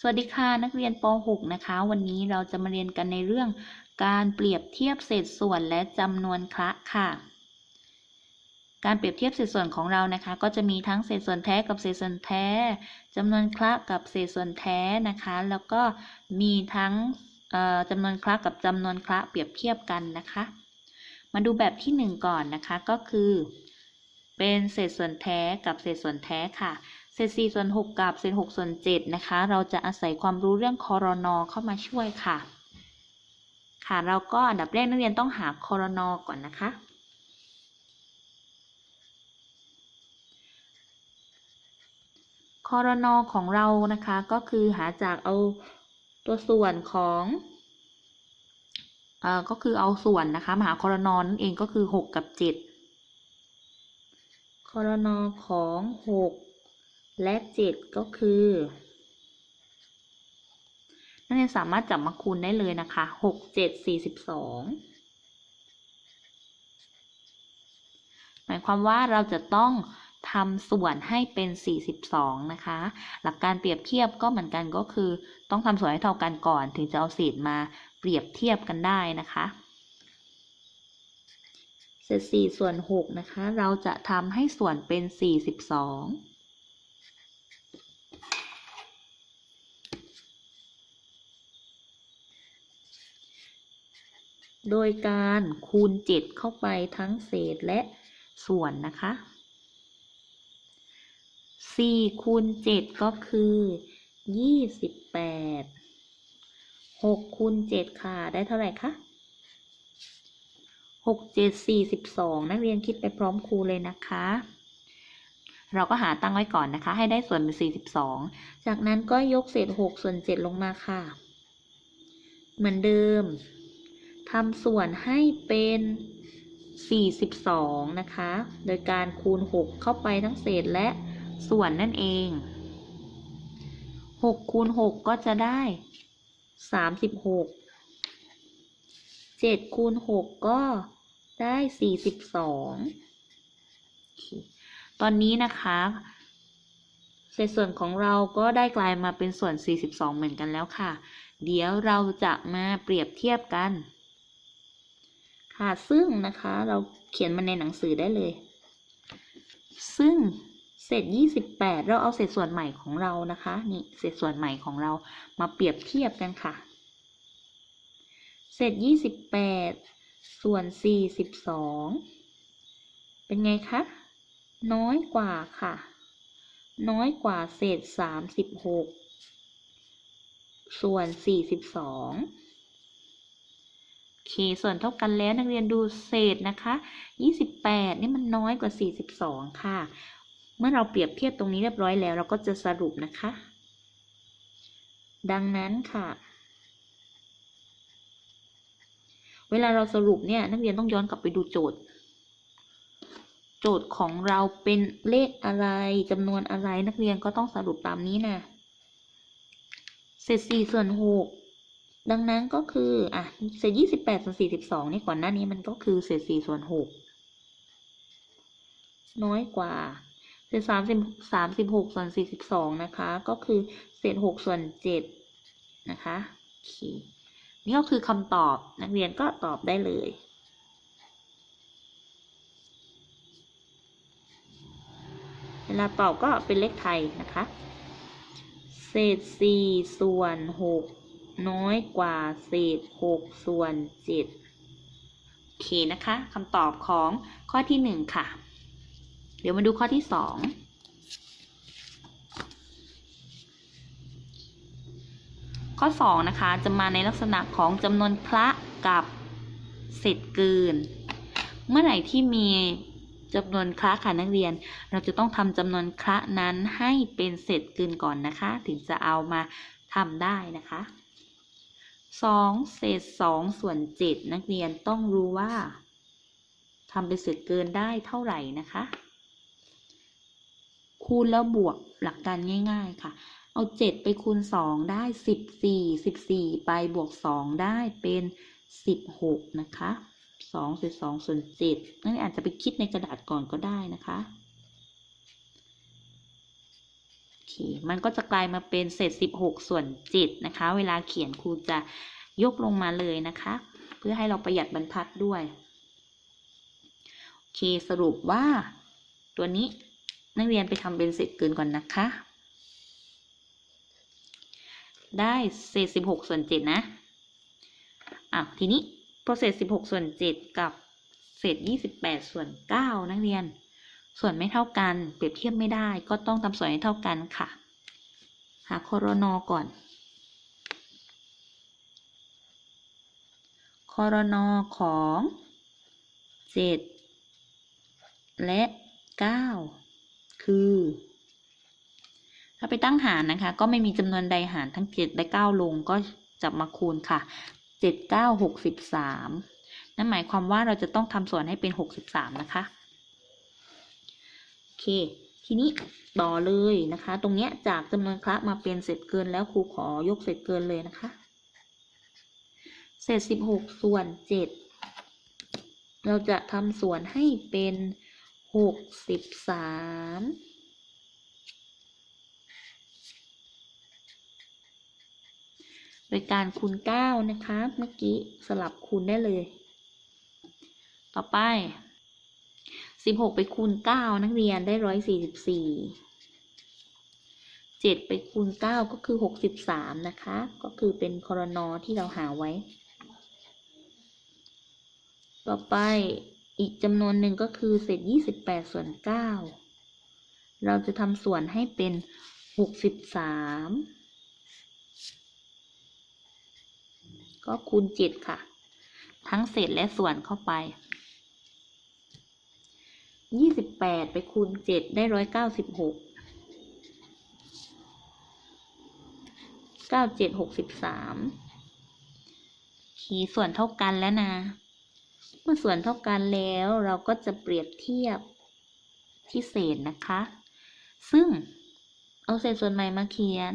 สวัสดีค่ะนักเรียนป .6 นะคะ วันนี้เราจะมาเรียนกันในเรื่องการเปรียบเทียบเศษส่วนและจำนวนคละค่ะ การเปรียบเทียบเศษส่วนของเรานะคะ ก็จะมีทั้งเศษส่วนแท้กับเศษส่วนแท้จำนวนคละกับเศษส่วนแท้นะคะ แล้วก็มีทั้งจำนวนคละกับจำนวนคละเปรียบเทียบกันนะคะ มาดูแบบที่หนึ่งก่อนนะคะก็คือ เป็นเศษส่วนแท้กับเศษส่วนแท้ค่ะ เศษ4ส่วน6กับเศษ6ส่วน7นะคะ เราจะอาศัยความรู้เรื่องคอรนอเข้ามาช่วยค่ะ ค่ะเราก็อันดับแรกนักเรียนต้องหาคอรนอก่อนนะคะ คอรนอของเรานะคะก็คือหาจากเอาตัวส่วนของเอ่อก็คือเอาส่วนนะคะมาหาคอรนอนั่นเองก็คือ 6 กับ 7คอรนอของ 6 และ7ก็คือ นักเรียนสามารถจับมาคูณได้เลยนะคะ6 7 42หมายความว่าเราจะต้องทำส่วนให้เป็น 42 นะคะ หลักการเปรียบเทียบก็เหมือนกันก็คือ ต้องทำส่วนให้เท่ากันก่อน ถึงจะเอาเศษมาเปรียบเทียบกันได้นะคะ เศษ4ส่วน6นะคะ เราจะทำให้ส่วนเป็น 42 โดยการคูณ 7 เข้าไปทั้งเศษและส่วนนะคะ 4 คูณ 7 ก็คือ 28 6คูณ 7 ค่ะ ได้เท่าไหร่คะ6 7 42 นักเรียนคิดไปพร้อมครูเลยนะคะ เราก็หาตั้งไว้ก่อนนะคะ ให้ได้ส่วนเป็น42 จากนั้นก็ยกเศษ 6 ส่วน 7 ลงมาค่ะ เหมือนเดิม ทำส่วนให้เป็น 42 นะคะ โดยการคูณ 6 เข้าไปทั้งเศษและส่วนนั่นเอง 6 คูณ 6 ก็จะได้ 36 7 คูณ 6 ก็ได้ 42 ตอนนี้นะคะเศษส่วนของเราก็ได้กลายมาเป็นส่วน 42 เหมือนกันแล้วค่ะ เดี๋ยวเราจะมาเปรียบเทียบกัน ค่ะซึ่งนะคะ เราเขียนมันในหนังสือได้เลย ซึ่งเศษ28 เราเอาเศษส่วนใหม่ของเรานะคะ นี่เศษส่วนใหม่ของเรามาเปรียบเทียบกันค่ะ เศษ28 ส่วน 42 เป็นไงคะ น้อยกว่าค่ะ น้อยกว่าเศษ 36 ส่วน 42โอ เค ส่วนเท่ากันแล้วนักเรียนดูเศษนะคะ28นี่มันน้อยกว่า 42 ค่ะ เมื่อเราเปรียบเทียบตรงนี้เรียบร้อยแล้ว เราก็จะสรุปนะคะ ดังนั้นค่ะเวลาเราสรุปเนี่ยนักเรียนต้องย้อนกลับไปดูโจทย์ โจทย์ของเราเป็นเลขอะไรจำนวนอะไรนักเรียนก็ต้องสรุปตามนี้นะเศษ4ส่วน6 ดังนั้นก็คืออะเศษ28ส่วน42นี่ก่อนหน้านี้มันก็คือเศษ4ส่วน6น้อยกว่า เศษ30 36ส่วน42นะคะ ก็คือเศษ6ส่วน7นะคะโอเคนี่ก็คือคำตอบนักเรียนก็ตอบได้เลยเวลาตอบก็เป็นเลขไทยนะคะ เศษ4ส่วน6 น้อยกว่าเศษ6ส่วน7โอเคนะคะคำตอบของข้อที่1ค่ะ เดี๋ยวมาดูข้อที่2ข้อ 2 นะคะ จะมาในลักษณะของจำนวนคละกับเศษเกิน เมื่อไหร่ที่มีจำนวนคละค่ะนักเรียน เราจะต้องทำจำนวนคละนั้นให้เป็นเศษเกินก่อนนะคะ ถึงจะเอามาทำได้นะคะ 2 เศษ 2 ส่วน 7 นักเรียนต้องรู้ว่าทำเป็นเศษเกินได้เท่าไหร่นะคะ คูณแล้วบวกหลักการง่ายๆค่ะ เอา 7 ไปคูณ 2 ได้ 14 14 ไปบวก 2 ได้เป็น 16 นะคะ2เศษ2ส่วน7นั่นอาจจะไปคิดในกระดาษก่อนก็ได้นะคะ เค มันก็จะกลายมาเป็นเศษ 16 ส่วน 7 นะคะ เวลาเขียนครูจะยกลงมาเลยนะคะ เพื่อให้เราประหยัดบรรทัดด้วย โอเค สรุปว่า ตัวนี้นักเรียนไปทำเป็นเศษเกินก่อนนะคะ ได้เศษ 16 ส่วน 7 นะอะทีนี้พอเศษ 16 ส่วน 7 กับเศษ 28 ส่วน 9 นักเรียน ส่วนไม่เท่ากัน เปรียบเทียบไม่ได้ก็ต้องทำส่วนให้เท่ากันค่ะ หาคอรนอก่อนคอรนอของ 7 และ 9 คือ ถ้าไปตั้งหารนะคะ ก็ไม่มีจำนวนใดหารทั้ง 7 และ 9 ลงก็จับมาคูณค่ะ 7 9 63 นั่นหมายความว่าเราจะต้องทำส่วนให้เป็น 63 นะคะ เค ทีนี้ต่อเลยนะคะ ตรงเนี้ยจากจำนวนคละมาเป็นเศษเกินแล้วครูขอยกเศษเกินเลยนะคะ เศษ16ส่วน7เราจะทำส่วนให้เป็น63โดยการคูณ9นะคะ เมื่อกี้สลับคูณได้เลย ต่อไป 16ไปคูณ9นักเรียนได้144 7ไปคูณ9ก็คือ63นะคะ ก็คือเป็นคอรนอที่เราหาไว้ ต่อไปอีกจำนวนหนึ่งก็คือเศษ28ส่วน9เราจะทำส่วนให้เป็น63ก็คูณ7ค่ะ ทั้งเศษและส่วนเข้าไป 28ไปคูณ7ได้196 97 63ขีส่วนเท่ากันแล้วนะ เมื่อส่วนเท่ากันแล้วเราก็จะเปรียบเทียบที่เศษนะคะ ซึ่งเอาเศษส่วนใหม่มาเขียน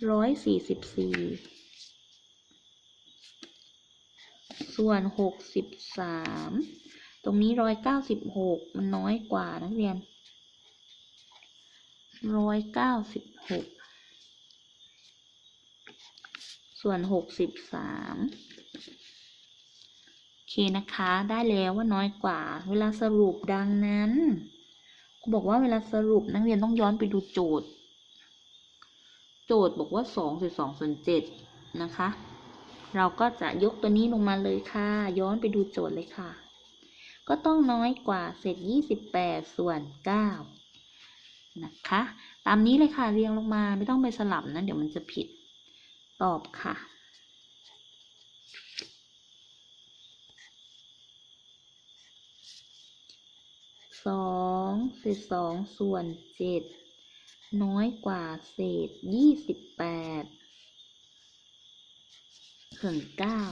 144ส่วน63 ตรงนี้196มันน้อยกว่านักเรียน196ส่วน63โอเคนะคะได้แล้วว่าน้อยกว่า เวลาสรุปดังนั้นครูบอกว่าเวลาสรุปนักเรียนต้องย้อนไปดูโจทย์ โจทย์บอกว่า2ส่วน2ส่วน7นะคะ เราก็จะยกตัวนี้ลงมาเลยค่ะ ย้อนไปดูโจทย์เลยค่ะ ก็ต้องน้อยกว่าเศษ 28 ส่วน 9 นะคะ ตามนี้เลยค่ะเรียงลงมาไม่ต้องไปสลับนะ เดี๋ยวมันจะผิดตอบค่ะสองเศษสองส่วนเจ็ดน้อยกว่าเศษยี่สิบแปดส่วนเก้า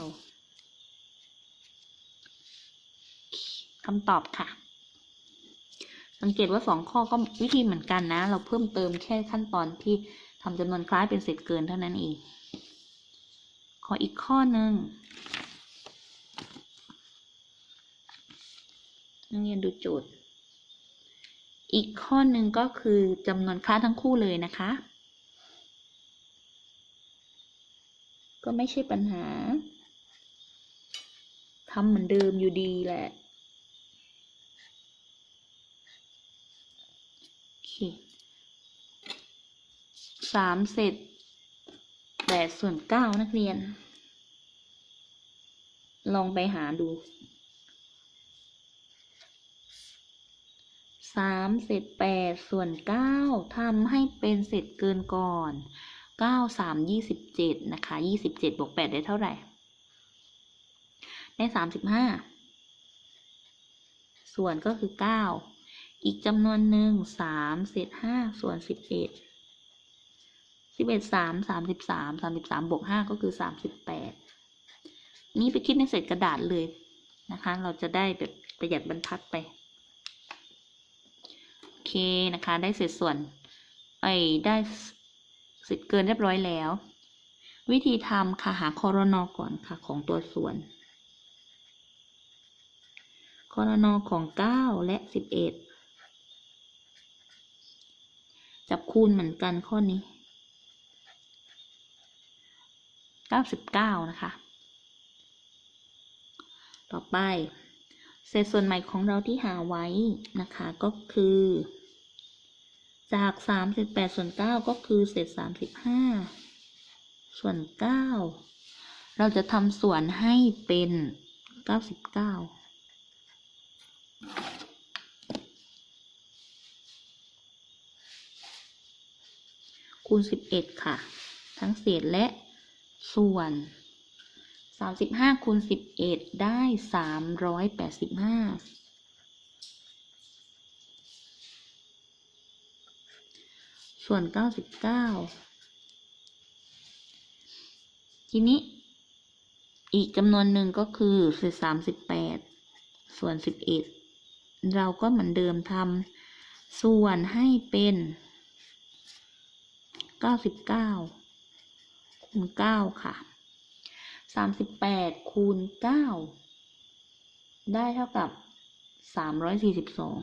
คำตอบค่ะ สังเกตว่าสองข้อก็วิธีเหมือนกันนะ เราเพิ่มเติมแค่ขั้นตอนที่ทำจำนวนคล้ายเป็นเศษเกินเท่านั้นเอง ขออีกข้อหนึ่งนักเรียนดูโจทย์ อีกข้อหนึ่งก็คือจำนวนคล้าทั้งคู่เลยนะคะ ก็ไม่ใช่ปัญหาทำเหมือนเดิมอยู่ดีแหละ โอเค สามเศษแปดส่วนเก้านักเรียน ลองไปหาดูสามเศษแปดส่วนเก้าทำให้เป็นเศษเกินก่อนเก้าสามยี่สิบเจ็ดนะคะยี่สิบเจ็ดบวกแปดได้เท่าไหร่ ได้สามสิบห้าส่วนก็คือเก้า อีกจำนวนหนึ่งสามเศษห้าส่วนสิบเอ็ดสิบเอ็ดสามสามสิบสามสามสิบสามบวกห้าก็คือสามสิบแปดนี่ไปคิดในเศษกระดาษเลยนะคะ เราจะได้แบบประหยัดบรรทัดไป โอเคนะคะ ได้เศษส่วนไอ้ได้เศษเกินเรียบร้อยแล้ว วิธีทำค่ะหาคอรนอก่อนค่ะของตัวส่วนคอรนอของเก้าและสิบเอ็ด จับคูณเหมือนกันข้อนี้เก้าสิบเก้านะคะ ต่อไป เศษส่วนใหม่ของเราที่หาไว้นะคะก็คือ จากสามสิบแปดส่วนเก้าก็คือเศษสามสิบห้าส่วนเก้าเราจะทำส่วนให้เป็นเก้าสิบเก้า คูณสิบเอ็ดค่ะ ทั้งเศษและส่วนสามสิบห้าคูณสิบเอ็ดได้สามร้อยแปดสิบห้าส่วนเก้าสิบเก้าทีนี้อีกจำนวนหนึ่งก็คือเศษสามสิบแปดส่วนสิบเอ็ดเราก็เหมือนเดิมทำส่วนให้เป็น เก้าสิบเก้าคูณเก้าค่ะสามสิบแปดคูณเก้าได้เท่ากับสามร้อยสี่สิบสอง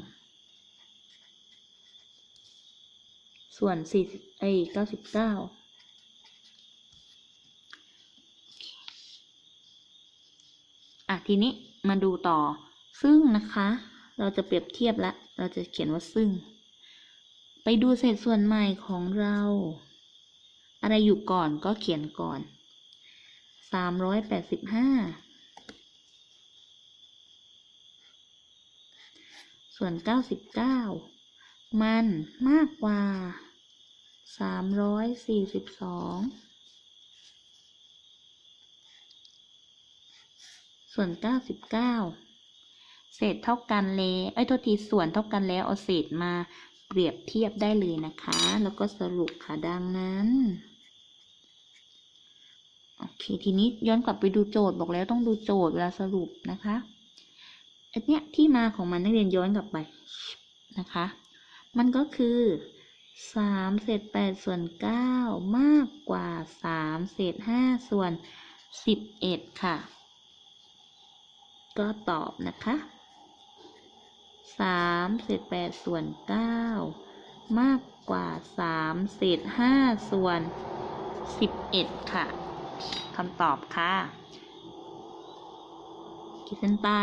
ส่วนสี่เอ้เก้าสิบเก้าอะทีนี้มาดูต่อซึ่งนะคะ เราจะเปรียบเทียบละ เราจะเขียนว่าซึ่ง ไปดูเศษส่วนใหม่ของเรา อะไรอยู่ก่อนก็เขียนก่อนสามร้อยแปดสิบห้าส่วนเก้าสิบเก้ามันมากกว่าสามร้อยสี่สิบสองส่วนเก้าสิบเก้าเศษเท่ากันแล้วไอ้ยโทษทีส่วนเท่ากันแล้วเอาเศษมาเปรียบเทียบได้เลยนะคะ แล้วก็สรุปค่ะดังนั้น โอเค ทีนี้ย้อนกลับไปดูโจทย์บอกแล้วต้องดูโจทย์เวลาสรุปนะคะอันเนี้ยที่มาของมันนักเรียนย้อนกลับไปนะคะ มันก็คือสามเศษแปดส่วนเก้ามากกว่าสามเศษห้าส่วนสิบเอ็ดค่ะ ก็ตอบนะคะสามเศษแปดส่วนเก้ามากกว่าสามเศษห้าส่วนสิบเอ็ดค่ะ คำตอบค่ะ ขีดเส้นใต้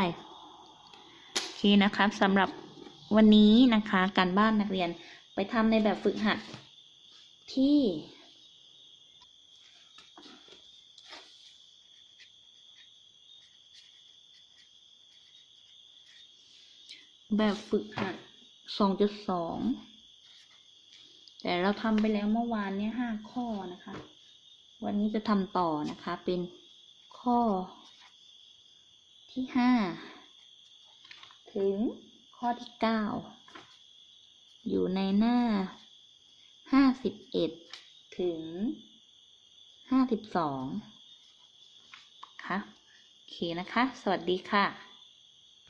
โอเคนะคะสำหรับวันนี้นะคะการบ้านนักเรียนไปทำในแบบฝึกหัดที่แบบฝึกหัด 2.2 แต่เราทำไปแล้วเมื่อวานเนี่ยห้าข้อนะคะ วันนี้จะทำต่อนะคะ เป็นข้อที่ห้าถึงข้อที่เก้าอยู่ในหน้าห้าสิบเอ็ดถึงห้าสิบสองค่ะโอเคนะคะ สวัสดีค่ะ